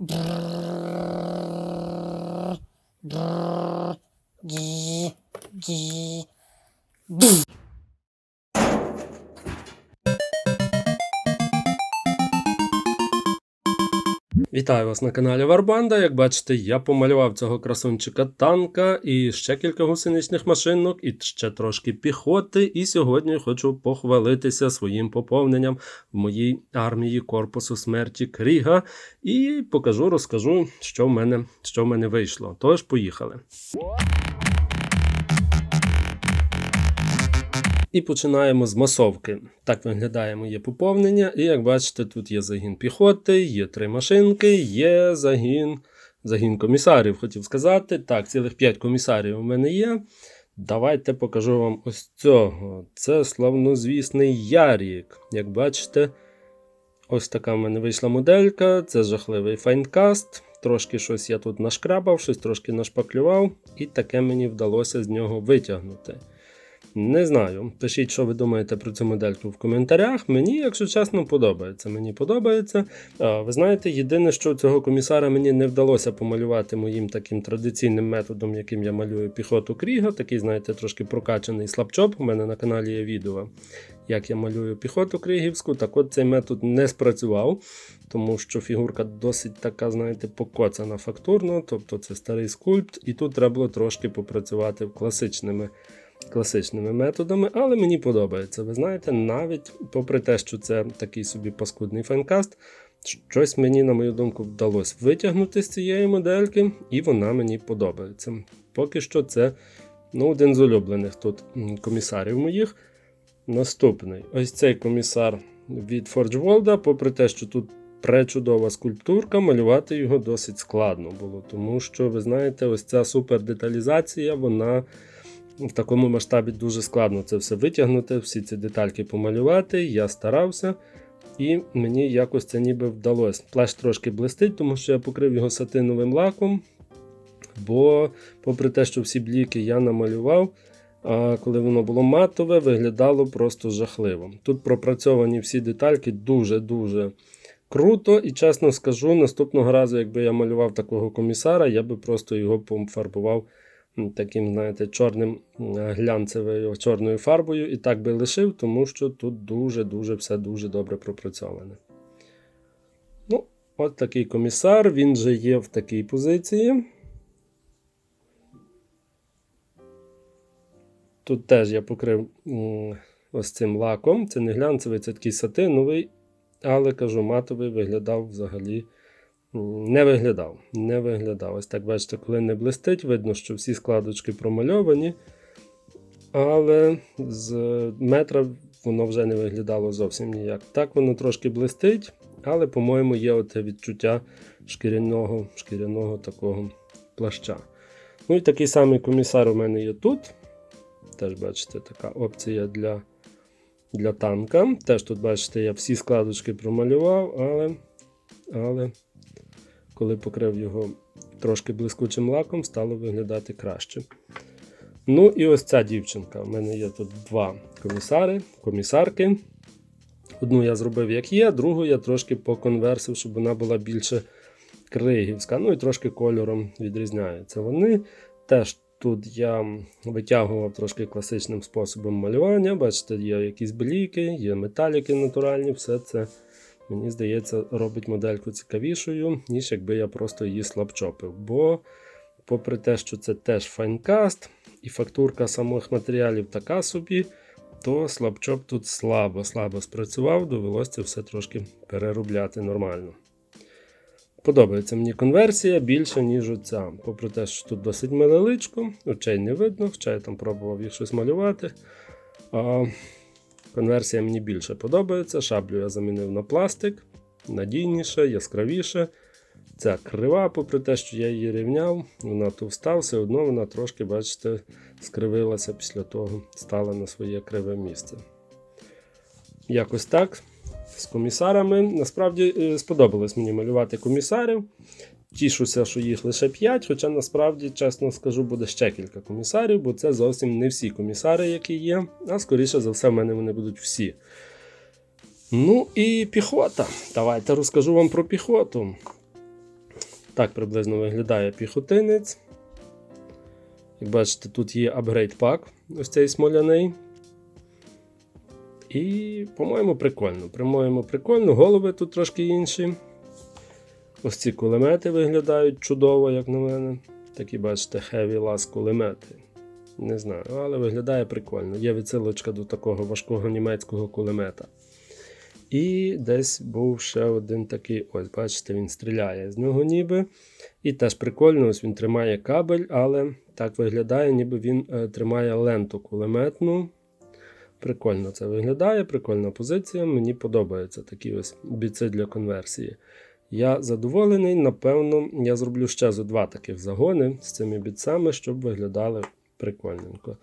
Brrr, brrr. Вітаю вас на каналі Варбанда. Як бачите, я помалював цього красунчика танка і ще кілька гусеничних машинок, і ще трошки піхоти. І сьогодні хочу похвалитися своїм поповненням в моїй армії корпусу смерті Кріга. І покажу, розкажу, що в мене, що в мене вийшло. Тож, поїхали. І починаємо з масовки. Так виглядає моє поповнення. І як бачите, тут є загін піхоти, є три машинки, є загін загін комісарів, хотів сказати. Так, цілих 5 комісарів у мене є. Давайте покажу вам ось цього. Це славнозвісний Ярік. Як бачите, ось така в мене вийшла моделька. Це жахливий файнкаст. Трошки щось я тут нашкрабав, щось трошки нашпаклював, і таке мені вдалося з нього витягнути. Не знаю. Пишіть, що ви думаєте про цю модельку в коментарях. Мені, якщо чесно, подобається. Мені подобається. Ви знаєте, єдине, що цього комісара мені не вдалося помалювати моїм таким традиційним методом, яким я малюю піхоту Кріга. Такий, знаєте, трошки прокачаний слабчоп. У мене на каналі є відео, як я малюю піхоту Крігівську. Так от цей метод не спрацював. Тому що фігурка досить така, знаєте, покоцана фактурно, тобто це старий скульпт, і тут треба було трошки попрацювати класичними класичними методами, але мені подобається. Ви знаєте, навіть попри те, що це такий собі паскудний фанкаст, щось мені, на мою думку, вдалося витягнути з цієї модельки, і вона мені подобається. Поки що це ну, один з улюблених тут комісарів моїх. Наступний ось цей комісар від Forge World, попри те, що тут пречудова скульптурка, малювати його досить складно було, тому що, ви знаєте, ось ця супердеталізація, вона в такому масштабі дуже складно це все витягнути, всі ці детальки помалювати. Я старався, і мені якось це ніби вдалося. Плащ трошки блистить, тому що я покрив його сатиновим лаком. Бо, попри те, що всі бліки я намалював, а коли воно було матове, виглядало просто жахливо. Тут пропрацьовані всі детальки дуже-дуже круто. І чесно скажу, наступного разу, якби я малював такого комісара, я би просто його пофарбував таким, знаєте, чорним глянцевою чорною фарбою і так би лишив, тому що тут дуже-дуже все дуже добре пропрацьоване. Ну, от такий комісар, він же є в такій позиції. Тут теж я покрив ось цим лаком. Це не глянцевий, це такий сатиновий, але кажу, матовий виглядав взагалі. Не виглядав. Не виглядав. Ось так бачите, коли не блистить, видно, що всі складочки промальовані. Але з метра воно вже не виглядало зовсім ніяк. Так воно трошки блистить, але, по-моєму, є оте відчуття шкіряного шкіряного такого плаща. Ну і такий самий комісар у мене є тут. Теж, бачите, така опція для для танка. Теж тут, бачите, я всі складочки промалював, але. але коли покрив його трошки блискучим лаком, стало виглядати краще. Ну і ось ця дівчинка. У мене є тут два комісари, комісарки. Одну я зробив, як є, другу я трошки поконверсив, щоб вона була більше кригівська. Ну і трошки кольором відрізняються. Вони теж тут я витягував трошки класичним способом малювання. Бачите, є якісь бліки, є металіки натуральні, все це мені здається, робить модельку цікавішою, ніж якби я просто її слабчопив. Бо, попри те, що це теж файнкаст, і фактурка самих матеріалів така собі, то слабчоп тут слабо-слабо спрацював, довелося це все трошки переробляти нормально. Подобається мені конверсія більше, ніж оця. Попри те, що тут досить милеличко, очей не видно, хоча я там пробував їх щось малювати. А Конверсія мені більше подобається. Шаблю я замінив на пластик, надійніше, яскравіше. Ця крива, попри те, що я її рівняв, вона товста, все одно вона трошки, бачите, скривилася після того, стала на своє криве місце. Якось так. З комісарами. Насправді е, сподобалось мені малювати комісарів. Тішуся, що їх лише 5, хоча насправді, чесно скажу, буде ще кілька комісарів, бо це зовсім не всі комісари, які є, а скоріше за все, в мене вони будуть всі. Ну і піхота. Давайте розкажу вам про піхоту. Так приблизно виглядає піхотинець. Як бачите, тут є апгрейд пак, ось цей смоляний. І, по-моєму, прикольно. По-моєму, прикольно. Голови тут трошки інші. Ось ці кулемети виглядають чудово, як на мене. Такі, бачите, heavy last кулемети. Не знаю, але виглядає прикольно. Є відсилочка до такого важкого німецького кулемета. І десь був ще один такий, ось, бачите, він стріляє з нього ніби. І теж прикольно, ось він тримає кабель, але так виглядає, ніби він е, тримає ленту кулеметну. Прикольно це виглядає, прикольна позиція. Мені подобаються такі ось біци для конверсії. Я задоволений, напевно, я зроблю ще зо два таких загони з цими бітцями, щоб виглядали прикольненько.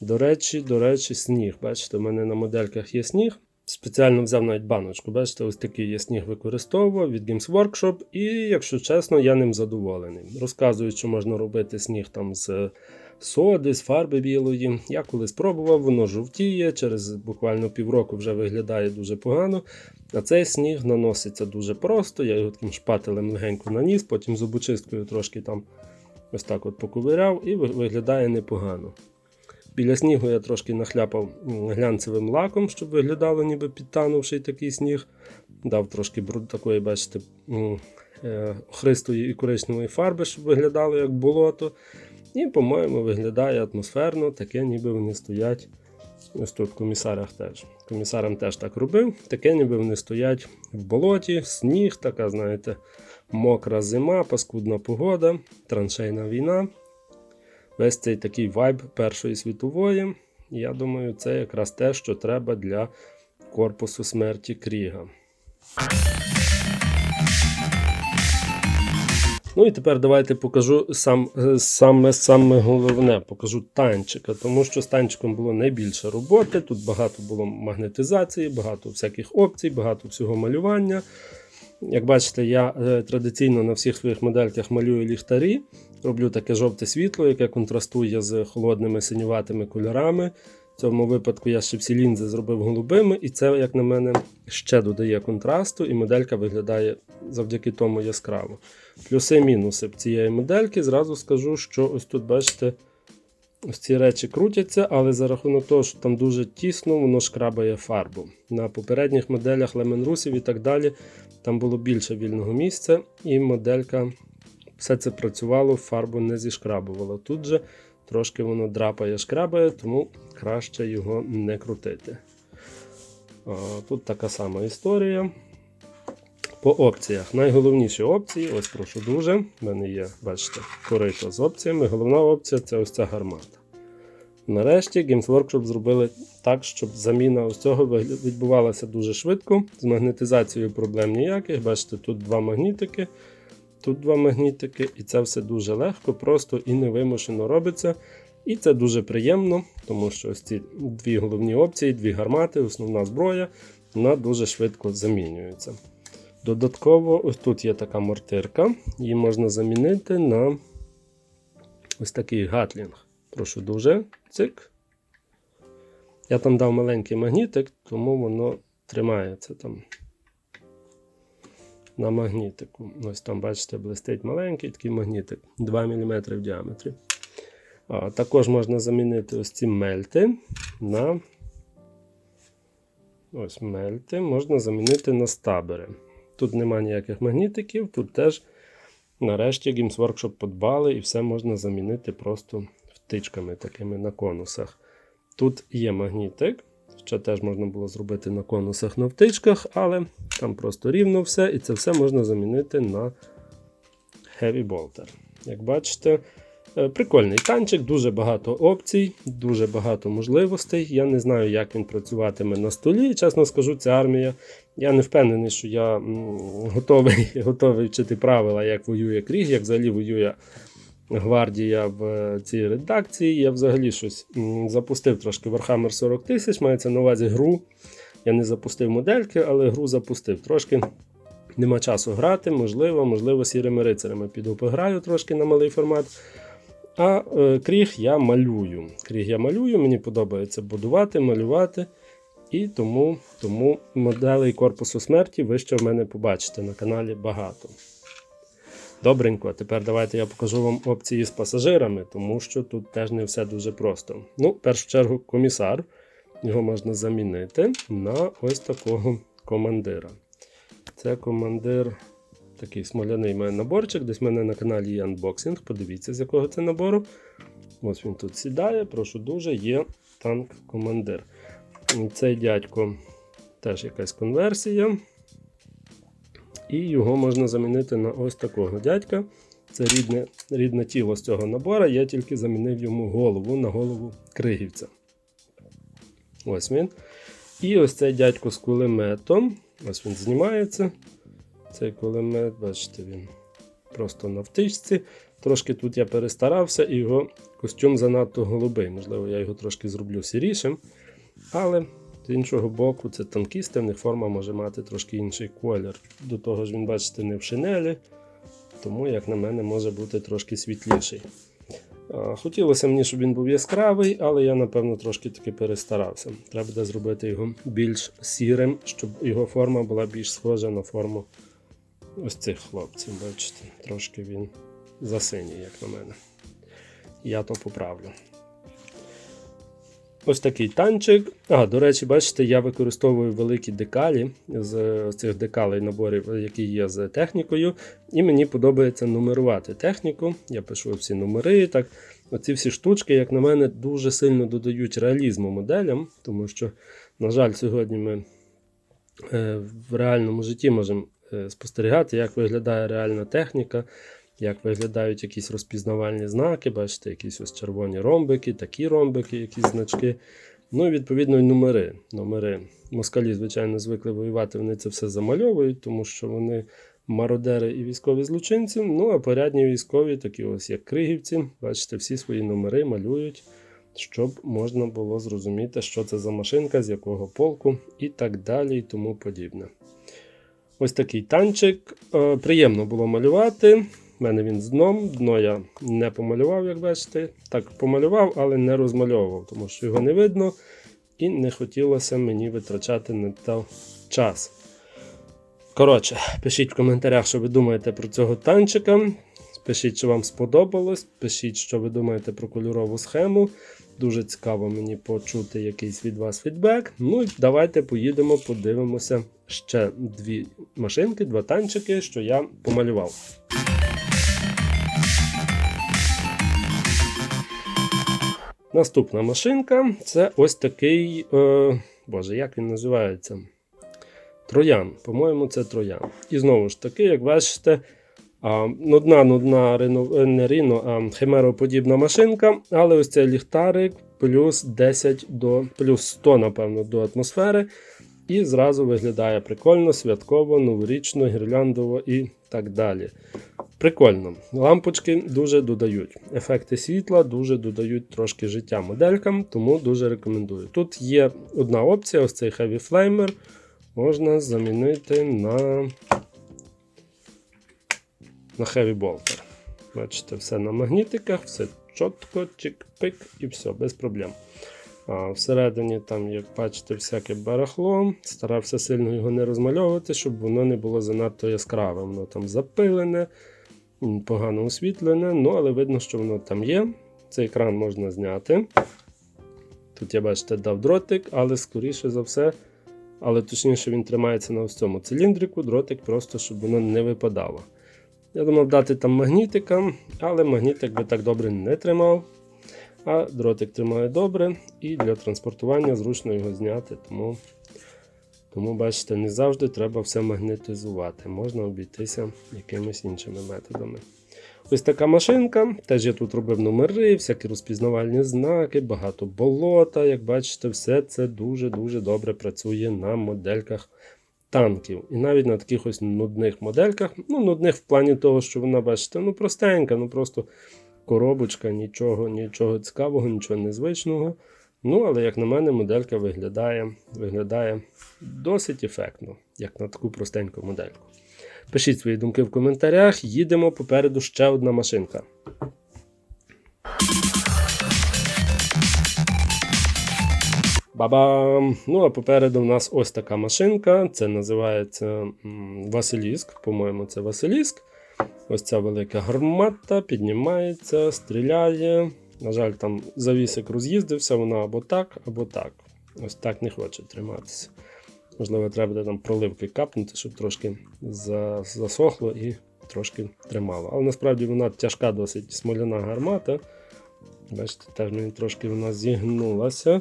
До речі, до речі, сніг. Бачите, у мене на модельках є сніг. Спеціально взяв навіть баночку. Бачите, ось такий я сніг використовував від Games Workshop, і, якщо чесно, я ним задоволений. Розказують, що можна робити сніг там з соди, з фарби білої. Я коли спробував, воно жовтіє, через буквально півроку вже виглядає дуже погано. А цей сніг наноситься дуже просто. Я його таким шпателем легенько наніс, потім зубочисткою трошки там ось так от поковиряв і виглядає непогано. Біля снігу я трошки нахляпав глянцевим лаком, щоб виглядало ніби підтанувший такий сніг. Дав трошки такої, бачите, е, і коричневої фарби, щоб виглядало як болото. І, по-моєму, виглядає атмосферно, таке, ніби вони стоять. Ось тут в комісарах теж. Комісарам теж так робив. Таке, ніби вони стоять в болоті, сніг, така, знаєте, мокра зима, паскудна погода, траншейна війна. Весь цей такий вайб Першої світової. Я думаю, це якраз те, що треба для корпусу смерті Кріга. Ну і тепер давайте покажу сам, е, саме, саме головне, покажу танчика, тому що з танчиком було найбільше роботи. Тут багато було магнетизації, багато всяких опцій, багато всього малювання. Як бачите, я е, традиційно на всіх своїх модельках малюю ліхтарі. Роблю таке жовте світло, яке контрастує з холодними синюватими кольорами. В цьому випадку я ще всі лінзи зробив голубими, і це, як на мене, ще додає контрасту, і моделька виглядає завдяки тому яскраво. Плюси-мінуси цієї модельки. Зразу скажу, що ось тут, бачите, ось ці речі крутяться, але за рахунок того, що там дуже тісно, воно шкрабає фарбу. На попередніх моделях Леменрусів і так далі, там було більше вільного місця, і моделька все це працювало, фарбу не зішкрабувало. Тут же трошки воно драпає, шкрабає, тому краще його не крутити. Тут така сама історія. По опціях. Найголовніші опції, ось прошу дуже. У мене є, бачите, корито з опціями. Головна опція це ось ця гармата. Нарешті Games Workshop зробили так, щоб заміна ось цього відбувалася дуже швидко. З магнетизацією проблем ніяких. Бачите, тут два магнітики, тут два магнітики, і це все дуже легко, просто і невимушено робиться. І це дуже приємно, тому що ось ці дві головні опції, дві гармати, основна зброя, вона дуже швидко замінюється. Додатково, ось тут є така мортирка, її можна замінити на ось такий гатлінг. Прошу дуже. Цик. Я там дав маленький магнітик, тому воно тримається там на магнітику. Ось там, бачите, блистить маленький такий магнітик 2 мм в діаметрі. А, також можна замінити ось ці мельти на ось мельти можна замінити на стабери. Тут нема ніяких магнітиків, тут теж нарешті Games Workshop подбали і все можна замінити просто втичками такими на конусах. Тут є магнітик, ще теж можна було зробити на конусах на втичках, але там просто рівно все, і це все можна замінити на Heavy Bolter. Як бачите, е, прикольний танчик, дуже багато опцій, дуже багато можливостей. Я не знаю, як він працюватиме на столі. Чесно скажу, ця армія. Я не впевнений, що я готовий, готовий вчити правила, як воює Кріг, як взагалі воює гвардія в е, цій редакції. Я взагалі щось запустив трошки Warhammer 40 тисяч, мається на увазі гру. Я не запустив модельки, але гру запустив. Трошки нема часу грати, можливо, можливо, сірими рицарями піду пограю трошки на малий формат. А е, кріг я малюю. Кріг я малюю, мені подобається будувати, малювати. І тому, тому моделей корпусу смерті ви ще в мене побачите на каналі багато. Добренько, тепер давайте я покажу вам опції з пасажирами, тому що тут теж не все дуже просто. Ну, в першу чергу, комісар. Його можна замінити на ось такого командира. Це командир, такий смоляний має наборчик. Десь в мене на каналі є анбоксинг. Подивіться, з якого це набору. Ось він тут сідає. Прошу дуже, є танк-командир. Цей дядько теж якась конверсія. І його можна замінити на ось такого дядька. Це рідне, рідне тіло з цього набора. Я тільки замінив йому голову на голову кригівця. Ось він. І ось цей дядько з кулеметом. Ось він знімається. Цей кулемет, бачите, він просто на втичці. Трошки тут я перестарався, і його костюм занадто голубий. Можливо, я його трошки зроблю сірішим. Але з іншого боку, це танкісти, в них форма може мати трошки інший колір. До того ж, він, бачите, не в шинелі, тому, як на мене, може бути трошки світліший. Хотілося мені, щоб він був яскравий, але я, напевно, трошки таки перестарався. Треба буде зробити його більш сірим, щоб його форма була більш схожа на форму ось цих хлопців. Бачите, трошки він засиній, як на мене. Я то поправлю. Ось такий танчик. А, до речі, бачите, я використовую великі декалі з цих декалей наборів, які є з технікою. І мені подобається нумерувати техніку. Я пишу всі номери. Так, Оці всі штучки, як на мене, дуже сильно додають реалізму моделям, тому що, на жаль, сьогодні ми е, в реальному житті можемо е, спостерігати, як виглядає реальна техніка. Як виглядають якісь розпізнавальні знаки, бачите, якісь ось червоні ромбики, такі ромбики, якісь значки. Ну і відповідно і номери. Номери. Москалі, звичайно, звикли воювати, вони це все замальовують, тому що вони мародери і військові злочинці. Ну, а порядні військові, такі ось як кригівці, бачите, всі свої номери малюють, щоб можна було зрозуміти, що це за машинка, з якого полку і так далі, і тому подібне. Ось такий танчик. Е, Приємно було малювати. У мене він з дном. Дно я не помалював, як бачите. Так, помалював, але не розмальовував, тому що його не видно. І не хотілося мені витрачати на то час. Коротше, пишіть в коментарях, що ви думаєте про цього танчика. Пишіть, що вам сподобалось. Пишіть, що ви думаєте про кольорову схему. Дуже цікаво мені почути якийсь від вас фідбек. Ну і давайте поїдемо, подивимося ще дві машинки, два танчики, що я помалював. Наступна машинка це ось такий. Е, Боже, як він називається? Троян. По-моєму, це троян. І знову ж таки, як бачите, нудна, нудна Рено, не Ріно, а химероподібна машинка, але ось цей ліхтарик плюс 10 до плюс 100, напевно, до атмосфери. І зразу виглядає прикольно, святково, новорічно, гірляндово і так далі. Прикольно. Лампочки дуже додають. Ефекти світла дуже додають трошки життя моделькам, тому дуже рекомендую. Тут є одна опція, ось цей Heavy Flamer. Можна замінити на на Heavy Bolter. Бачите, все на магнітиках, все чітко, чик-пик і все, без проблем. А Всередині, там, як бачите, всяке барахло. Старався сильно його не розмальовувати, щоб воно не було занадто яскраве. Воно там запилене, погано освітлене, ну, але видно, що воно там є. Цей екран можна зняти. Тут я бачите, дав дротик, але скоріше за все, але точніше він тримається на ось цьому циліндрику, дротик просто, щоб воно не випадало. Я думав дати там магнітика, але магнітик би так добре не тримав. А дротик тримає добре і для транспортування зручно його зняти. Тому, тому бачите, не завжди треба все магнетизувати. Можна обійтися якимись іншими методами. Ось така машинка. Теж я тут робив номери, всякі розпізнавальні знаки, багато болота. Як бачите, все це дуже-дуже добре працює на модельках танків. І навіть на таких ось нудних модельках. Ну, нудних в плані того, що вона, бачите, ну простенька, ну просто коробочка, нічого, нічого цікавого, нічого незвичного. Ну, але, як на мене, моделька виглядає, виглядає досить ефектно, як на таку простеньку модельку. Пишіть свої думки в коментарях. Їдемо попереду ще одна машинка. Бабам! Ну, а попереду в нас ось така машинка. Це називається Василіск. По-моєму, це Василіск. Ось ця велика гармата піднімається, стріляє. На жаль, там завісик роз'їздився, вона або так, або так. Ось так не хоче триматися. Можливо, треба буде там проливки капнути, щоб трошки засохло і трошки тримало. Але насправді вона тяжка, досить смоляна гармата. Бачите, теж мені трошки вона зігнулася.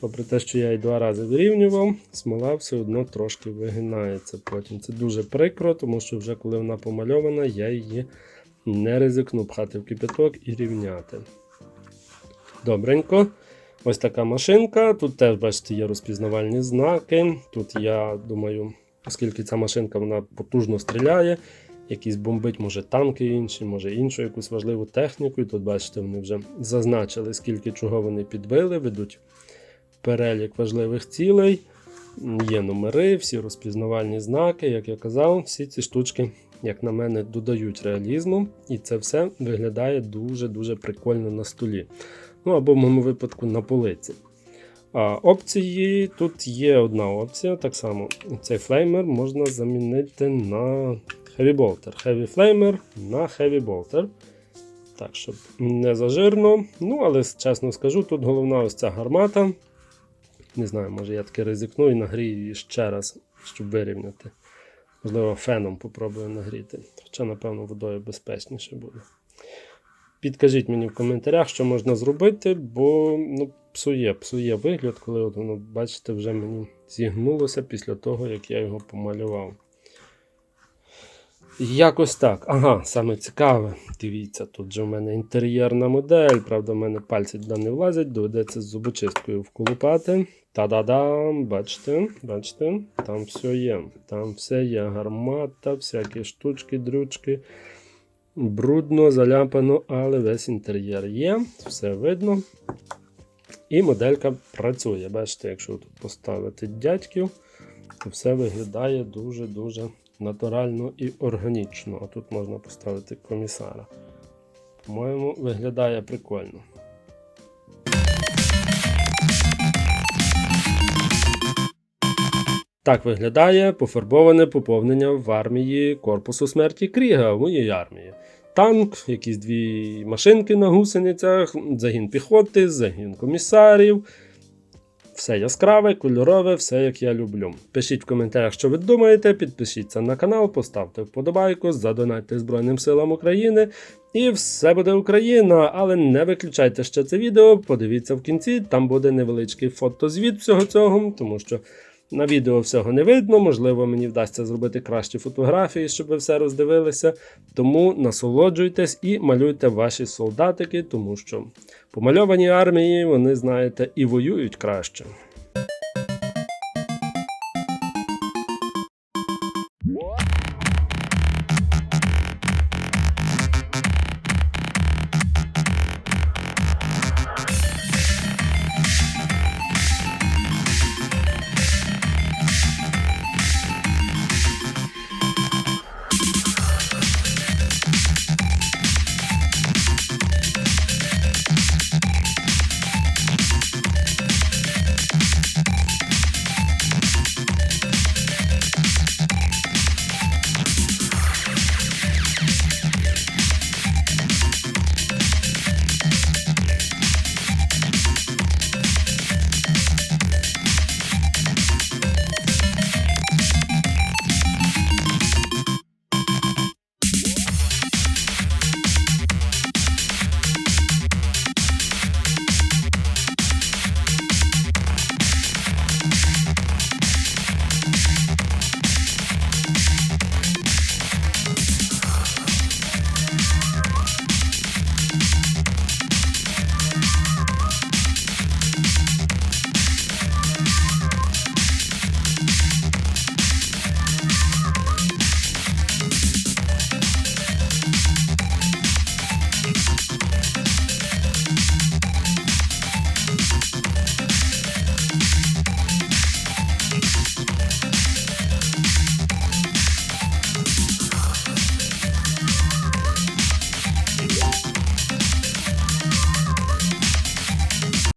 Попри те, що я її два рази вирівнював, смола все одно трошки вигинається потім. Це дуже прикро, тому що вже коли вона помальована, я її не ризикну пхати в кипяток і рівняти. Добренько. Ось така машинка. Тут теж, бачите, є розпізнавальні знаки. Тут я думаю, оскільки ця машинка вона потужно стріляє, якісь бомбить, може танки інші, може іншу якусь важливу техніку. І тут, бачите, вони вже зазначили, скільки чого вони підбили, ведуть перелік важливих цілей. Є номери, всі розпізнавальні знаки, як я казав, всі ці штучки, як на мене, додають реалізму, і це все виглядає дуже-дуже прикольно на столі. Ну або в моєму випадку на полиці. А опції тут є одна опція. Так само цей флеймер можна замінити на Heavy Bolter. Heavy Flamer на Heavy Bolter. Так, щоб не зажирно. Ну, але чесно скажу, тут головна ось ця гармата. Не знаю, може я таки ризикну і нагрію її ще раз, щоб вирівняти. Можливо, феном попробую нагріти. Хоча, напевно, водою безпечніше буде. Підкажіть мені в коментарях, що можна зробити, бо ну, псує, псує вигляд, коли от воно, бачите, вже мені зігнулося після того, як я його помалював. Якось так. Ага, саме цікаве. Дивіться, тут же в мене інтер'єрна модель. Правда, в мене пальці туди не влазять, доведеться з зубочисткою вколупати. Та-да-дам, бачите, бачите, там все є. Там все є. Гармата, всякі штучки, дрючки. Брудно, заляпано, але весь інтер'єр є, все видно. І моделька працює. Бачите, якщо тут поставити дядьків, то все виглядає дуже-дуже натурально і органічно. А тут можна поставити комісара. По-моєму, виглядає прикольно. Так виглядає пофарбоване поповнення в армії Корпусу смерті Кріга в моїй армії. Танк, якісь дві машинки на гусеницях, загін піхоти, загін комісарів. Все яскраве, кольорове, все як я люблю. Пишіть в коментарях, що ви думаєте, підпишіться на канал, поставте вподобайку, задонайте Збройним силам України. І все буде Україна, але не виключайте ще це відео. Подивіться в кінці, там буде невеличкий фотозвіт всього цього, тому що на відео всього не видно. Можливо, мені вдасться зробити кращі фотографії, щоб ви все роздивилися. Тому насолоджуйтесь і малюйте ваші солдатики, тому що помальовані армії, вони, знаєте, і воюють краще.